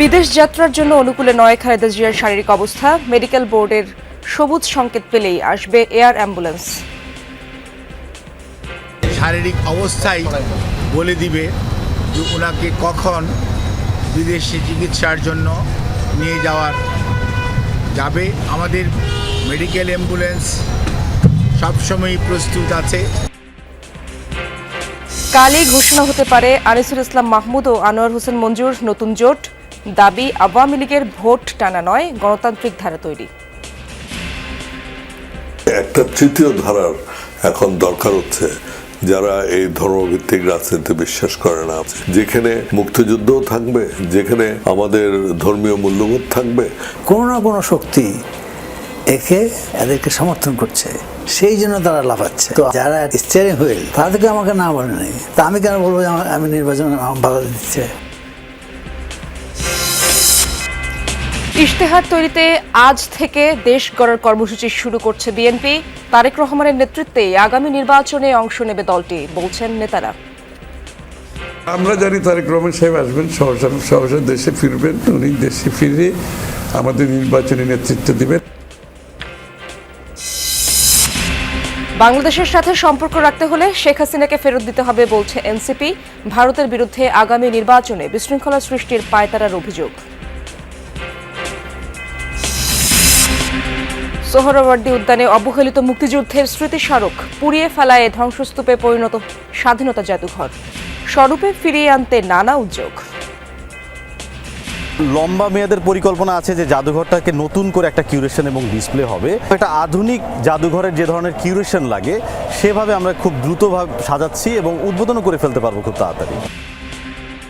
বিদেশ যাত্রার জন্য অনুকূলে নয় খালেদা জিয়ার শারীরিক অবস্থা। মেডিকেল বোর্ডের সবুজ সংকেত পেলেই আসবে এয়ার অ্যাম্বুলেন্স। শারীরিক অবস্থাই বলে দিবে যে ওনাকে কখন বিদেশে চিকিৎসার জন্য নিয়ে যাওয়ার যাবে। আমাদের মেডিকেল অ্যাম্বুলেন্স সবসময়ই প্রস্তুত আছে। কালই ঘোষণা হতে পারে আনিসুল ইসলাম মাহমুদ ও আনোয়ার হোসেন মঞ্জুর নতুন জোট। দাবি আওয়ামী লীগের ভোট টানা নয় গণতান্ত্রিক ধারা তৈরি। একটা তৃতীয় ধারার এখন দরকার হচ্ছে যারা এই ধর্মভিত্তিক রাজনীতি বিশ্বাস করে না। যেখানে মুক্তিযুদ্ধও থাকবে যেখানে আমাদের ধর্মীয় মূল্যবোধ থাকবে। কোনো না কোনো শক্তি একে এদেরকে সমর্থন করছে সেই জন্য তারা লাফাচ্ছে। তো যারা স্টিয়ারিং হুইল তাদেরকে আমাকে না বলে নেই। তা আমি কেন বলব আমি নির্বাচন বাধা দিচ্ছে? ইশতেহার তৈরিতে আজ থেকে দেশ গড়ার কর্মসূচি শুরু করছে বিএনপি। তারেক রহমানের নেতৃত্বে আগামী নির্বাচনে অংশ নেবে দলটি বলছেন নেতারা। আমরা জানি তারেক রহমান সাহেব আসবেন সহসা সহসা দেশে ফিরবেন উনি দেশে ফিরে আমাদের নির্বাচনী নেতৃত্ব দিবেন। বাংলাদেশের সাথে সম্পর্ক রাখতে হলে শেখ হাসিনাকে ফেরত দিতে হবে বলছে এনসিপি। ভারতের বিরুদ্ধে আগামী নির্বাচনে বিশৃঙ্খলা সৃষ্টির পায়তারার অভিযোগ। সোহরাওয়ার্দী উদ্যানে অবহেলিত মুক্তিযুদ্ধের স্মৃতিস্মারক পুড়িয়ে ফেলায় ধ্বংসস্তূপে পরিণত স্বাধীনতা জাদুঘর। স্বরূপে ফিরিয়ে আনতে নানা উদ্যোগ। লম্বা মেয়াদের পরিকল্পনা আছে যে জাদুঘরটাকে নতুন করে একটা কিউরেশন এবং ডিসপ্লে হবে। একটা আধুনিক জাদুঘরের যে ধরনের কিউরেশন লাগে, সেভাবে আমরা খুব দ্রুতভাবে সাজাচ্ছি এবং উদ্বোধনও করে ফেলতে পারব খুব তাড়াতাড়ি।